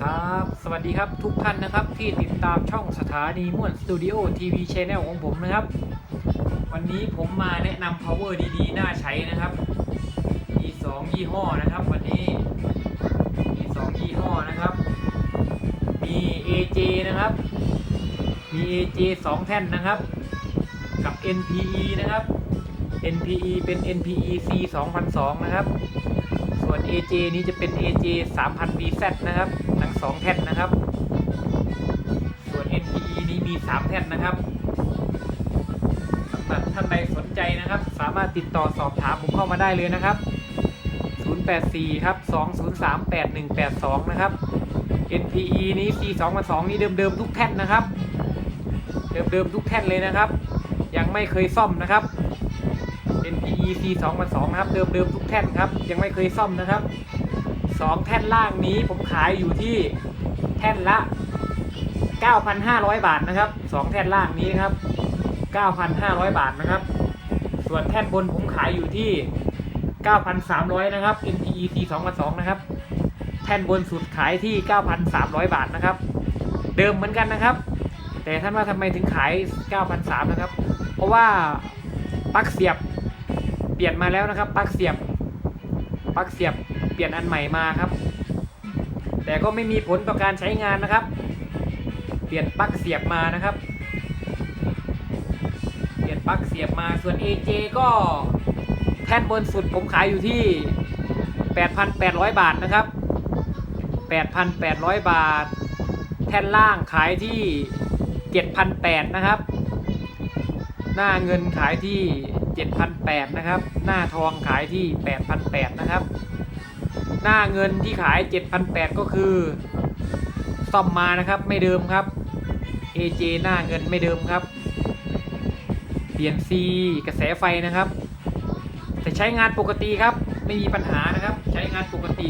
ครับ สวัสดีครับทุกท่านนะครับที่ติดตามช่องสถานีม่วนสตูดิโอทีวีชแนลของผมนะครับ วันนี้ผมมาแนะนำ power ดีๆ น่าใช้นะครับ มีสองยี่ห้อนะครับ วันนี้มีสองยี่ห้อนะครับ มี AJ นะครับ มี AJ สองแท่นนะครับ กับ NPE นะครับ NPE เป็น NPE C 2002 นะครับ วน AJ นี้จะเป็น AJ 3000 VZ นะครับทั้งสองแท่นนะครับ ส่วน NPE นี้มี 3 แท่นนะครับสำหรับท่านใดสนใจนะครับ สามารถติดต่อสอบถามผมเข้ามาได้เลยนะครับ 084 ครับ 203 8182 นะครับ NPE นี้ C 2002นี้เดิมๆทุกแท่นนะครับ เดิมๆทุกแท่นเลยนะครับ ยังไม่เคยซ่อมนะครับ NPE C 2002นะครับ เดิมๆทุกแท่นครับ ยังไม่เคยซ่อมนะครับสองแท่นล่างนี้ผมขายอยู่ที่แท่นละ 9,500 บาทนะครับสองแท่นล่างนี้ครับ 9,500 บาทนะครับ ส่วนแท่นบนผมขายอยู่ที่ 9,300 นะครับ NPE C 2002 นะครับ แท่นบนสุดขายที่ 9,300 บาทนะครับ เดิมเหมือนกันนะครับ แต่ท่านว่าทำไมถึงขาย 9,300 นะครับ เพราะว่าปลั๊กเสียบ เปลี่ยนมาแล้วนะครับปลั๊กเสียบปลั๊กเสียบเปลี่ยนอันใหม่มาครับ แต่ก็ไม่มีผลต่อการใช้งานนะครับ เปลี่ยนปลั๊กเสียบมานะครับ เปลี่ยนปลั๊กเสียบมาส่วน AJ ก็แท่นบนสุดผมขายอยู่ที่ 8,800 บาทนะครับ 8,800 บาท แท่นล่างขายที่ 7,800นะครับ หน้าเงินขายที่ 7,800นะครับ หน้าทองขายที่ 8,800นะครับ หน้าเงินที่ขาย 7,800ก็คือซ่อมมานะครับไม่เดิมครับ AJ หน้าเงินไม่เดิมครับ เปลี่ยน C กระแสไฟนะครับ แต่ใช้งานปกติครับ ไม่มีปัญหานะครับ ใช้งานปกติ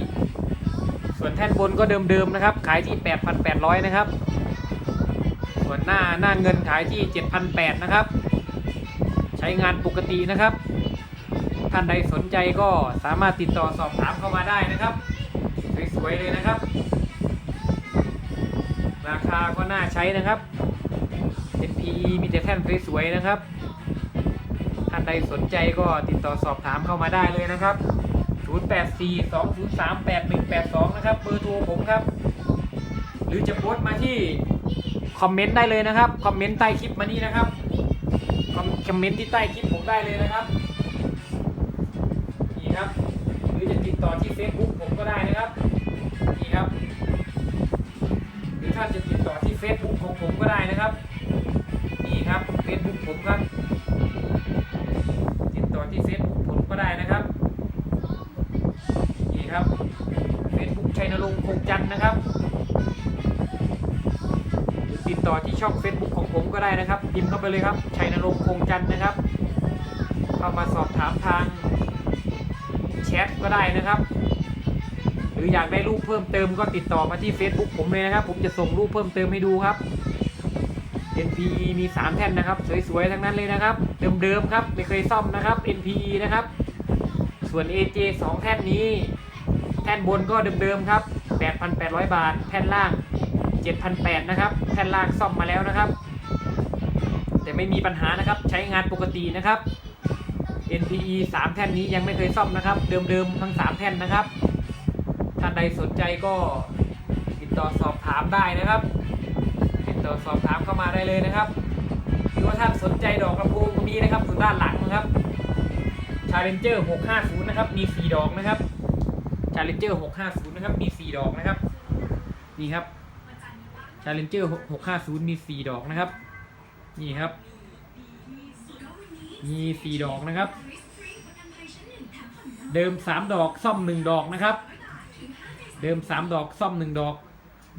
ส่วนแท่นบนก็เดิมๆนะครับ ขายที่ 8,800 นะครับ ส่วนหน้าหน้าเงินขายที่ 7,800 นะครับ ใช้งานปกตินะครับ ท่านใดสนใจก็สามารถติดต่อสอบถามเข้ามาได้นะครับ สวยๆเลยนะครับ ราคาก็น่าใช้นะครับ NPE มีแต่แท่นสวยๆนะครับ ท่านใดสนใจก็ติดต่อสอบถามเข้ามาได้เลยนะครับ 0842038182 นะครับ เบอร์โทรผมครับ หรือจะโพสต์มาที่คอมเมนต์ได้เลยนะครับ คอมเมนต์ใต้คลิปมานี่นะครับ คอมคอมเมนต์ที่ใต้คลิปผมได้เลยนะครับ นี่ครับ หรือจะติดต่อที่ Facebook ผมก็ได้นะครับ นี่ครับ หรือท่านจะติดต่อที่ Facebook ของผมก็ได้นะครับ นี่ครับ Facebook ผมครับ ติดต่อที่ Facebook ผมก็ได้นะครับ นี่ครับ Facebook ชัยนรงค์คงจันทร์นะครับ ดต่อที่ช่อง Facebook ของผมก็ได้นะครับพิมพ์เข้าไปเลยครับชัยนรงค์คงจันนะครับ เข้ามาสอบถามทางแชทก็ได้นะครับ หรืออยากได้รูปเพิ่มเติมก็ติดต่อมาที่ Facebook ผมเลยนะครับ ผมจะส่งรูปเพิ่มเติมให้ดูครับ NPE มี 3 แท่นนะครับ สวยๆ ทั้งนั้นเลยนะครับ เดิมๆครับไม่เคยซ่อมนะครับ NPE นะครับ ส่วน AJ 2 แท่นนี้ แท่นบนก็เดิมๆครับ 8,800 บาท แท่นล่าง 7,800นะครับแท่นล่างซ่อมมาแล้วนะครับ แต่ไม่มีปัญหานะครับ ใช้งานปกตินะครับ NPE 3 แท่นนี้ยังไม่เคยซ่อมนะครับ เดิมๆทั้ง 3 แท่นนะครับ ท่านใดสนใจก็ติดต่อสอบถามได้นะครับ ติดต่อสอบถามเข้ามาได้เลยนะครับหรือว่าท่านสนใจดอกกระโปรงตรงนี้นะครับอยู่ด้านหลังนะครับ Challenger 650 นะครับ มี 4 ดอกนะครับ Challenger 650 นะครับ มี 4 ดอกนะครับ นี่ครับ Challenger 650มี4ดอกนะครับ นี่ครับ มี4ดอกนะครับ เดิม3ดอกซ่อม1ดอกนะครับ เดิม3ดอกซ่อม1ดอก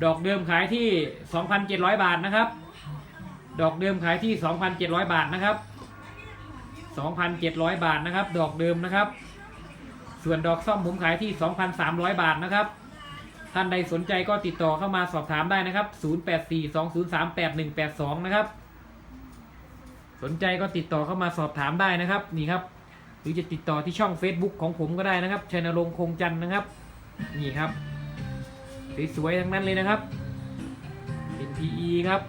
ดอกเดิมขายที่2,700บาทนะครับ ดอกเดิมขายที่2,700บาทนะครับ2,700บาทนะครับ ดอกเดิมนะครับ ส่วนดอกซ่อมผมขายที่2,300บาทนะครับ ท่านใดสนใจก็ติดต่อเข้ามาสอบถามได้นะครับ 0842038182 นะครับ สนใจก็ติดต่อเข้ามาสอบถามได้นะครับ นี่ครับ หรือจะติดต่อที่ช่อง Facebook ของผมก็ได้นะครับชัยนรงค์คงจันทร์นะครับ นี่ครับ สวยๆทั้งนั้นเลยนะครับเป็น PE ครับ